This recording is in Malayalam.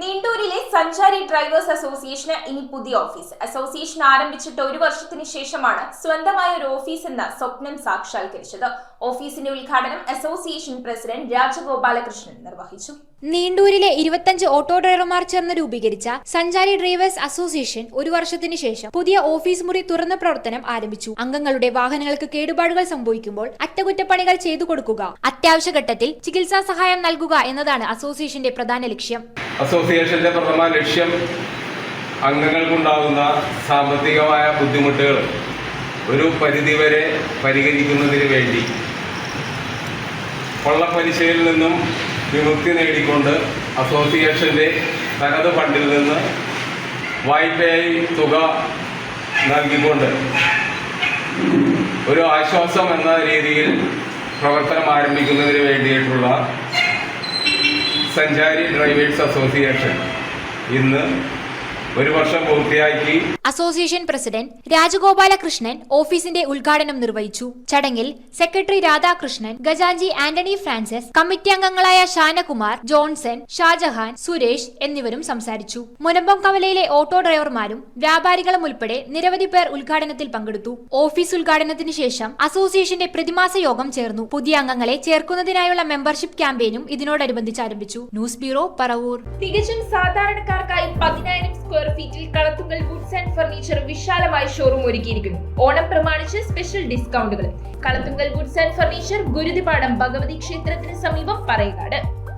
നീണ്ടൂരിലെ സഞ്ചാരി ഡ്രൈവേഴ്സ് അസോസിയേഷന് ഇനി പുതിയ ഓഫീസ്. അസോസിയേഷൻ ആരംഭിച്ചിട്ട് ഒരു വർഷത്തിന് ശേഷമാണ് സ്വന്തമായ ഒരു ഓഫീസ് എന്ന സ്വപ്നം സാക്ഷാത്കരിച്ചത്. ഓഫീസിന്റെ ഉദ്ഘാടനം അസോസിയേഷൻ പ്രസിഡന്റ് രാജഗോപാലകൃഷ്ണൻ നിർവഹിച്ചു. നീണ്ടൂരിലെ ഇരുപത്തഞ്ച് ഓട്ടോ ഡ്രൈവർമാർ ചേർന്ന് രൂപീകരിച്ച സഞ്ചാരി ഡ്രൈവേഴ്സ് അസോസിയേഷൻ ഒരു വർഷത്തിന് ശേഷം പുതിയ ഓഫീസ് മുറി തുറന്ന പ്രവർത്തനം ആരംഭിച്ചു. അംഗങ്ങളുടെ വാഹനങ്ങൾക്ക് കേടുപാടുകൾ സംഭവിക്കുമ്പോൾ അറ്റകുറ്റപ്പണികൾ ചെയ്തു കൊടുക്കുക അത്യാവശ്യ ഘട്ടത്തിൽ ചികിത്സാ സഹായം നൽകുക എന്നതാണ് അസോസിയേഷന്റെ പ്രധാന ലക്ഷ്യം. അസോസിയേഷന്റെ പ്രഥമ ലക്ഷ്യം അംഗങ്ങൾക്കുണ്ടാകുന്ന സാമ്പത്തികമായ ബുദ്ധിമുട്ടുകൾ ഒരു പരിധിവരെ പരിഹരിക്കുന്നതിന് വേണ്ടി. കൊള്ളപ്പലിശയിൽ നിന്നും വിമുക്തി നേടിക്കൊണ്ട് അസോസിയേഷന്റെ തനത് ഫണ്ടിൽ നിന്ന് വായ്പയായി തുക നൽകിക്കൊണ്ട് ഒരു ആശ്വാസം എന്ന രീതിയിൽ പ്രവർത്തനം ആരംഭിക്കുന്നതിന് വേണ്ടിയിട്ടുള്ള സഞ്ചാരി ഡ്രൈവേഴ്സ് അസോസിയേഷൻ ഇന്ന് ഒരു വർഷം പൂർത്തിയാക്കി. അസോസിയേഷൻ പ്രസിഡന്റ് രാജഗോപാലകൃഷ്ണൻ ഓഫീസിന്റെ ഉദ്ഘാടനം നിർവഹിച്ചു. ചടങ്ങിൽ സെക്രട്ടറി രാധാകൃഷ്ണൻ ഗജാഞ്ചി ആന്റണി ഫ്രാൻസിസ് കമ്മിറ്റി അംഗങ്ങളായ ഷാനകുമാർ ജോൺസൺ ഷാജഹാൻ സുരേഷ് എന്നിവരും സംസാരിച്ചു. മുനമ്പം കവലയിലെ ഓട്ടോ ഡ്രൈവർമാരും വ്യാപാരികളും ഉൾപ്പെടെ നിരവധി പേർ ഉദ്ഘാടനത്തിൽ പങ്കെടുത്തു. ഓഫീസ് ഉദ്ഘാടനത്തിന് ശേഷം അസോസിയേഷന്റെ പ്രതിമാസ യോഗം ചേർന്നു. പുതിയ അംഗങ്ങളെ ചേർക്കുന്നതിനായുള്ള മെമ്പർഷിപ്പ് ക്യാമ്പയിനും ഇതിനോടനുബന്ധിച്ച് ആരംഭിച്ചു. News bureau Paravur. തികച്ചും സാധാരണക്കാർക്കായി പതിനായിരം സ്ക്വയർ ഫീറ്റിൽ കളത്തുങ്കൽ ഗുഡ്സ് ആൻഡ് ഫർണിച്ചർ വിശാലമായ ഷോറൂം ഒരുക്കിയിരിക്കുന്നു. ഓണം പ്രമാണിച്ച് special ഡിസ്കൗണ്ടുകൾ Kalathunkal goods and furniture Guruthipadam Bhagavathi ക്ഷേത്രത്തിന് സമീപം പറയകാട്.